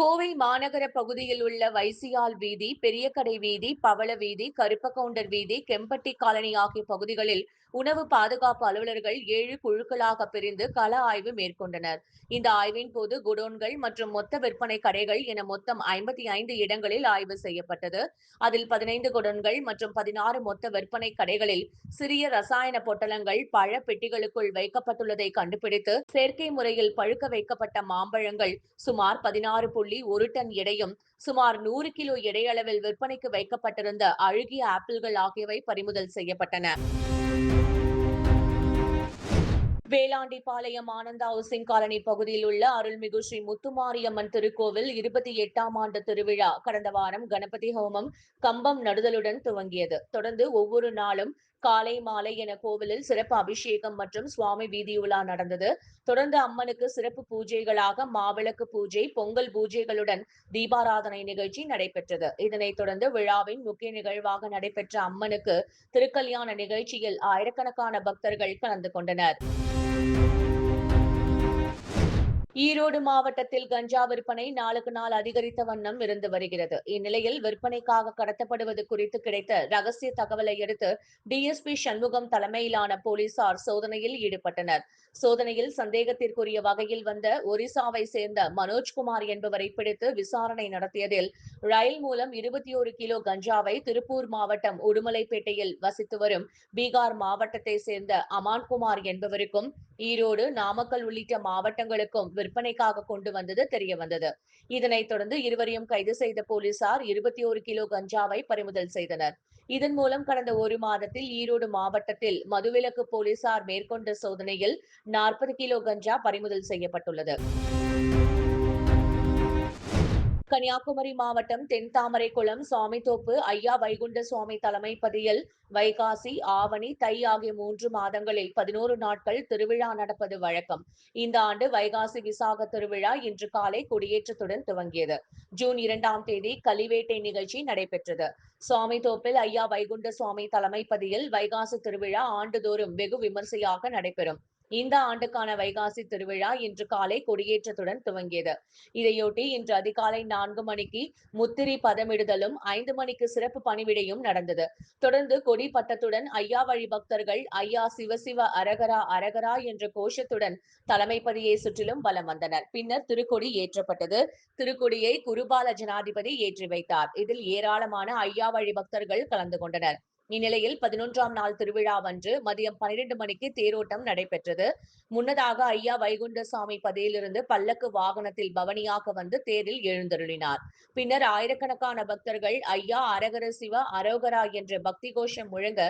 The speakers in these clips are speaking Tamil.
கோவை மாநகர பகுதியில் உள்ள வைசியால் வீதி பெரியகடை வீதி பவள வீதி கருப்பகவுண்டர் வீதி கெம்பட்டி காலனி ஆகிய பகுதிகளில் உணவு பாதுகாப்பு அலுவலர்கள் ஏழு குழுக்களாக பிரிந்து கள ஆய்வு மேற்கொண்டனர். இந்த ஆய்வின் போது குடோன்கள் மற்றும் மொத்த விற்பனை கடைகள் என மொத்தம் ஐம்பத்தி ஐந்து இடங்களில் ஆய்வு செய்யப்பட்டது. அதில் பதினைந்து குடோன்கள் மற்றும் பதினாறு மொத்த விற்பனை கடைகளில் சிறிய ரசாயன பொட்டலங்கள் பழ பெட்டிகளுக்குள் வைக்கப்பட்டுள்ளதை கண்டுபிடித்து செயற்கை முறையில் பழுக்க வைக்கப்பட்ட மாம்பழங்கள் சுமார் பதினாறு புள்ளி புள்ளி ஒரு டன் எடையும் சுமார் நூறு கிலோ எடையளவில் விற்பனைக்கு வைக்கப்பட்டிருந்த அழுகிய ஆப்பிள்கள் ஆகியவை பறிமுதல் செய்யப்பட்டன. வேளாண்டிபாளையம் ஆனந்தா ஹவுசிங் காலனி பகுதியில் உள்ள அருள்மிகு ஸ்ரீ முத்துமாரியம்மன் திருக்கோவில் இருபத்தி எட்டாம் ஆண்டு திருவிழா கடந்த வாரம் கணபதி ஹோமம் கம்பம் நடுதலுடன் துவங்கியது. தொடர்ந்து ஒவ்வொரு நாளும் காலை மாலை என கோவிலில் சிறப்பு அபிஷேகம் மற்றும் சுவாமி வீதியுலா நடந்தது. தொடர்ந்து அம்மனுக்கு சிறப்பு பூஜைகளாக மாவிளக்கு பூஜை பொங்கல் பூஜைகளுடன் தீபாராதனை நிகழ்ச்சி நடைபெற்றது. இதனைத் தொடர்ந்து விழாவின் முக்கிய நிகழ்வாக நடைபெற்ற அம்மனுக்கு திருக்கல்யாண நிகழ்ச்சியில் ஆயிரக்கணக்கான பக்தர்கள் கலந்து கொண்டனர். ஈரோடு மாவட்டத்தில் கஞ்சா விற்பனை நாளுக்கு நாள் அதிகரித்த வண்ணம் இருந்து வருகிறது. இந்நிலையில் விற்பனைக்காக கடத்தப்படுவது குறித்து கிடைத்த ரகசிய தகவலை அடுத்து டிஎஸ்பி சண்முகம் தலைமையிலான போலீசார் சோதனையில் ஈடுபட்டனர். சோதனையில் சந்தேகத்திற்குரிய வகையில் வந்த ஒரிசாவை சேர்ந்த மனோஜ்குமார் என்பவரை பிடித்து விசாரணை நடத்தியதில் ரயில் மூலம் இருபத்தி ஒரு கிலோ கஞ்சாவை திருப்பூர் மாவட்டம் உடுமலைப்பேட்டையில் வசித்து வரும் பீகார் மாவட்டத்தை சேர்ந்த அமான்குமார் என்பவருக்கும் ஈரோடு நாமக்கல் உள்ளிட்ட மாவட்டங்களுக்கும் விற்பனைக்காக கொண்டு வந்தது தெரிய வந்தது. இதனைத் தொடர்ந்து இருவரையும் கைது செய்த போலீசார் இருபத்தி ஒரு கிலோ கஞ்சாவை பறிமுதல் செய்தனர். இதன் மூலம் கடந்த ஒரு மாதத்தில் ஈரோடு மாவட்டத்தில் மதுவிலக்கு போலீசார் மேற்கொண்ட சோதனையில் நாற்பது கிலோ கஞ்சா பறிமுதல் செய்யப்பட்டுள்ளது. கன்னியாகுமரி மாவட்டம் தென்தாமரைக்குளம் சுவாமித்தோப்பு ஐயா வைகுண்ட சுவாமி தலைமை பதியில் வைகாசி ஆவணி தை ஆகிய மூன்று மாதங்களில் பதினோரு நாட்கள் திருவிழா நடப்பது வழக்கம். இந்த ஆண்டு வைகாசி விசாக திருவிழா இன்று காலை கொடியேற்றத்துடன் துவங்கியது. ஜூன் இரண்டாம் தேதி கலிவேட்டை நிகழ்ச்சி நடைபெற்றது. சுவாமித்தோப்பில் ஐயா வைகுண்ட சுவாமி தலைமைப்பதியில் வைகாசி திருவிழா ஆண்டுதோறும் வெகு விமர்சையாக நடைபெறும். இந்த ஆண்டுக்கான வைகாசி திருவிழா இன்று காலை கொடியேற்றத்துடன் துவங்கியது. இதையொட்டி இன்று அதிகாலை நான்கு மணிக்கு முத்திரி பதமிடுதலும் ஐந்து மணிக்கு சிறப்பு பணிவிடையும் நடந்தது. தொடர்ந்து கொடி பட்டத்துடன் ஐயா வழி பக்தர்கள் ஐயா சிவசிவ அரகரா அரகரா என்ற கோஷத்துடன் தலைமைப்பதியை சுற்றிலும் பலம் வந்தனர். பின்னர் திருக்கொடி ஏற்றப்பட்டது. திருக்கொடியை குருபால ஜனாதிபதி ஏற்றி வைத்தார். இதில் ஏராளமான ஐயா வழி பக்தர்கள் கலந்து கொண்டனர். இந்நிலையில் பதினொன்றாம் நாள் திருவிழாவன்று மதியம் பனிரெண்டு மணிக்கு தேரோட்டம் நடைபெற்றது. முன்னதாக ஐயா வைகுண்டசாமி பதியிலிருந்து பல்லக்கு வாகனத்தில் பவனியாக வந்து தேரில் எழுந்தருளினார். பின்னர் ஆயிரக்கணக்கான பக்தர்கள் ஐயா அரகர சிவ அரோகரா என்ற பக்தி கோஷம் முழங்க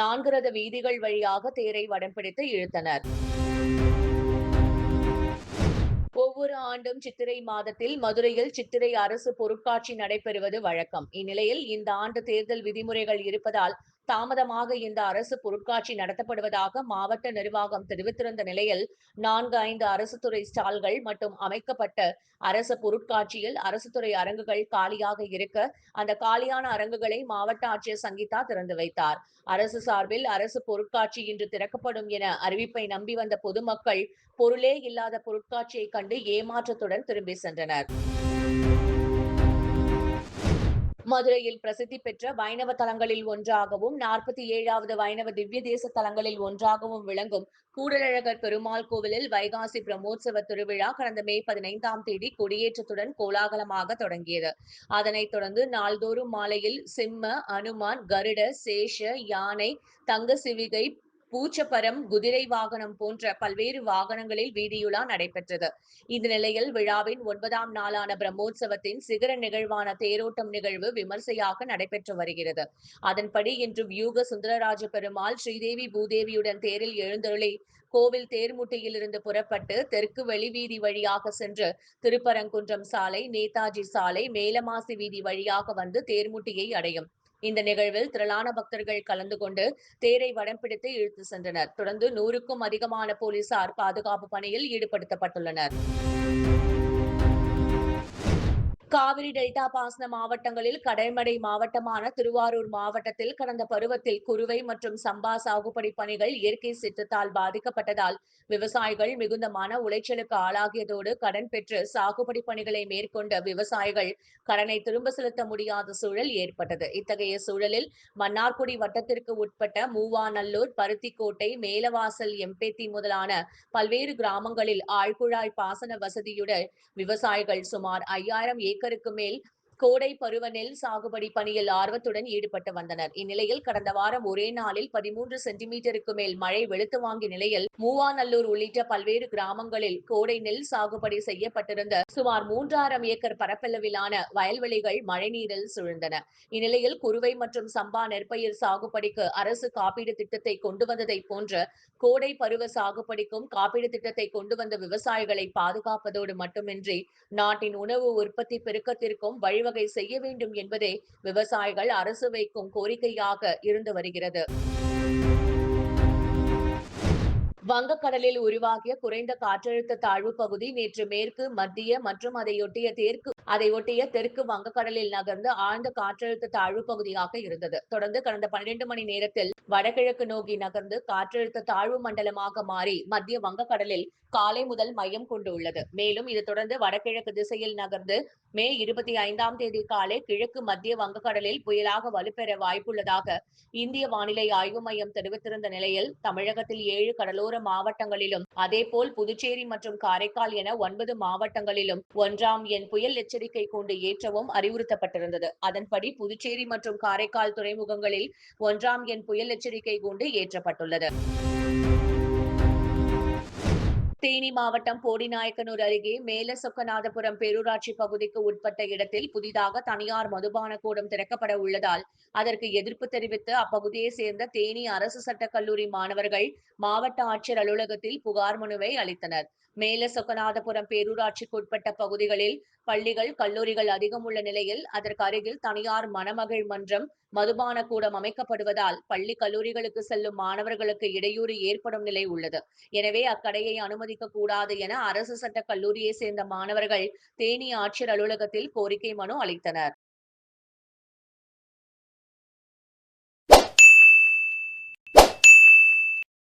நான்கு ரத வீதிகள் வழியாக தேரை வடம் பிடித்து இழுத்தனர். ஒவ்வொரு ஆண்டும் சித்திரை மாதத்தில் மதுரையில் சித்திரை அரசு பொருட்காட்சி நடைபெறுவது வழக்கம். இந்நிலையில் இந்த ஆண்டு தேர்தல் விதிமுறைகள் இருப்பதால் தாமதமாக இந்த அரசு பொருட்காட்சி நடத்தப்படுவதாக மாவட்ட நிர்வாகம் தெரிவித்திருந்த நிலையில் நான்கு ஐந்து அரசு துறை ஸ்டால்கள் மற்றும் அமைக்கப்பட்ட அரசு பொருட்காட்சியில் அரசு துறை அரங்குகள் காலியாக இருக்க அந்த காலியான அரங்குகளை மாவட்ட ஆட்சியர் சங்கீதா திறந்து வைத்தார். அரசு சார்பில் அரசு பொருட்காட்சி இன்று திறக்கப்படும் என அறிவிப்பை நம்பி வந்த பொதுமக்கள் பொருளே இல்லாத பொருட்காட்சியை கண்டு ஏமாற்றத்துடன் திரும்பி சென்றனர். மதுரையில் பிரசித்தி பெற்ற வைணவ தலங்களில் ஒன்றாகவும் நாற்பத்தி ஏழாவது வைணவ திவ்ய தேச தலங்களில் ஒன்றாகவும் விளங்கும் கூடலழகர் பெருமாள் கோவிலில் வைகாசி பிரம்மோற்சவ திருவிழா கடந்த மே பதினைந்தாம் தேதி கொடியேற்றத்துடன் கோலாகலமாக தொடங்கியது. அதனைத் தொடர்ந்து நாள்தோறும் மாலையில் சிம்ம அனுமான் கருட சேஷ யானை தங்க சிவிகை பூச்சப்பரம் குதிரை வாகனம் போன்ற பல்வேறு வாகனங்களில் வீதியுலா நடைபெற்றது. இந்த நிலையில் விழாவின் ஒன்பதாம் நாளான பிரம்மோற்சவத்தின் சிகர நிகழ்வான தேரோட்டம் நிகழ்வு விமர்சையாக நடைபெற்று வருகிறது. அதன்படி இன்று வியூக சுந்தரராஜ பெருமாள் ஸ்ரீதேவி பூதேவியுடன் தேரில் எழுந்தருளி கோவில் தேர்முட்டியிலிருந்து புறப்பட்டு தெற்கு வெளிவீதி வழியாக சென்று திருப்பரங்குன்றம் சாலை நேதாஜி சாலை மேலமாசி வீதி வழியாக வந்து தேர்முட்டியை அடையும். இந்த நிகழ்வில் திரளான பக்தர்கள் கலந்து கொண்டு தேரை வடம் பிடித்து இழுத்து சென்றனர். தொடர்ந்து நூறுக்கும் அதிகமான போலீசார் பாதுகாப்பு பணியில் ஈடுபடுத்தப்பட்டுள்ளனர். காவிரி டெல்டா பாசன மாவட்டங்களில் கடைமடை மாவட்டமான திருவாரூர் மாவட்டத்தில் கடந்த பருவத்தில் குறுவை மற்றும் சம்பா சாகுபடி பணிகள் இயற்கை சீற்றத்தால் பாதிக்கப்பட்டதால் விவசாயிகள் மிகுந்த மன உளைச்சலுக்கு ஆளாகியதோடு கடன் பெற்று சாகுபடி பணிகளை மேற்கொண்ட விவசாயிகள் கடனை திரும்ப செலுத்த முடியாத சூழல் ஏற்பட்டது. இத்தகைய சூழலில் மன்னார்குடி வட்டத்திற்கு உட்பட்ட மூவாநல்லூர் பருத்திக்கோட்டை மேலவாசல் எம்பேத்தி முதலான பல்வேறு கிராமங்களில் ஆழ்குழாய் பாசன வசதியுடன் விவசாயிகள் சுமார் ஐயாயிரம் ஏக்கருக்கு மேல் கோடை பருவ நெல் சாகுபடி பணியில் ஆர்வத்துடன் ஈடுபட்டு வந்தனர். இந்நிலையில் கடந்த வாரம் ஒரே நாளில் பதிமூன்று சென்டிமீட்டருக்கு மேல் மழை வெளுத்து வாங்கிய நிலையில் மூவாநல்லூர் உள்ளிட்ட பல்வேறு கிராமங்களில் கோடை நெல் சாகுபடி செய்யப்பட்டிருந்த சுமார் மூன்றாயிரம் ஏக்கர் பரப்பளவிலான வயல்வெளிகள் மழைநீரில் சுழ்ந்தன. இந்நிலையில் குறுவை மற்றும் சம்பா நெற்பயிர் சாகுபடிக்கு அரசு காப்பீடு திட்டத்தை கொண்டு வந்ததை போன்று கோடை பருவ சாகுபடிக்கும் காப்பீடு திட்டத்தை கொண்டு வந்த விவசாயிகளை பாதுகாப்பதோடு மட்டுமின்றி நாட்டின் உணவு உற்பத்தி பெருக்கத்திற்கும் வழிவகை வழிவகை செய்ய வேண்டும் என்பதே விவசாயிகள் அரசு வைக்கும் கோரிக்கையாக இருந்து வருகிறது. வங்கக்கடலில் உருவாகிய குறைந்த காற்றழுத்த தாழ்வு பகுதி நேற்று மேற்கு மத்திய மற்றும் அதையொட்டிய தெற்கு அதையொட்டிய தெற்கு வங்கக்கடலில் நகர்ந்து ஆழ்ந்த காற்றழுத்த தாழ்வு பகுதியாக இருந்தது. தொடர்ந்து கடந்த பன்னிரண்டு மணி நேரத்தில் வடகிழக்கு நோக்கி நகர்ந்து காற்றழுத்த தாழ்வு மண்டலமாக மாறி மத்திய வங்கக்கடலில் காலை முதல் மையம் கொண்டுள்ளது. மேலும் இது தொடர்ந்து வடகிழக்கு திசையில் நகர்ந்து மே இருபத்தி ஐந்தாம் தேதி காலை கிழக்கு மத்திய வங்கக்கடலில் புயலாக வலுப்பெற வாய்ப்புள்ளதாக இந்திய வானிலை ஆய்வு மையம் தெரிவித்திருந்த நிலையில் தமிழகத்தில் ஏழு கடலோர மாவட்டங்களிலும் அதேபோல் புதுச்சேரி மற்றும் காரைக்கால் என ஒன்பது மாவட்டங்களிலும் ஒன்றாம் எண் புயல் எச்சரிக்கை கொண்டு ஏற்றவும் அறிவுறுத்தப்பட்டிருந்தது. அதன்படி புதுச்சேரி மற்றும் காரைக்கால் துறைமுகங்களில் ஒன்றாம் எண் புயல் எச்சரிக்கை கொண்டு ஏற்றப்பட்டுள்ளது. தேனி மாவட்டம் போடிநாயக்கனூர் அருகே மேலசொக்கநாதபுரம் பேரூராட்சி பகுதிக்கு உட்பட்ட இடத்தில் புதிதாக தனியார் மதுபான கூடம் திறக்கப்பட உள்ளதால் அதற்கு எதிர்ப்பு தெரிவித்து அப்பகுதியை சேர்ந்த தேனி அரசு சட்டக் கல்லூரி மாணவர்கள் மாவட்ட ஆட்சியர் அலுவலகத்தில் புகார் மனுவை அளித்தனர். மேல சொக்கநாதபுரம் பேரூராட்சிக்கு உட்பட்ட பகுதிகளில் பள்ளிகள் கல்லூரிகள் அதிகம் உள்ள நிலையில் அதற்கு அருகில் தனியார் மணமகள் மன்றம் மதுபான கூடம் அமைக்கப்படுவதால் பள்ளி கல்லூரிகளுக்கு செல்லும் மாணவர்களுக்கு இடையூறு ஏற்படும் நிலை உள்ளது. எனவே அக்கடையை அனுமதிக்க கூடாது என அரசு சட்ட கல்லூரியை சேர்ந்த மாணவர்கள் தேனி ஆட்சியர் அலுவலகத்தில் கோரிக்கை மனு அளித்தனர்.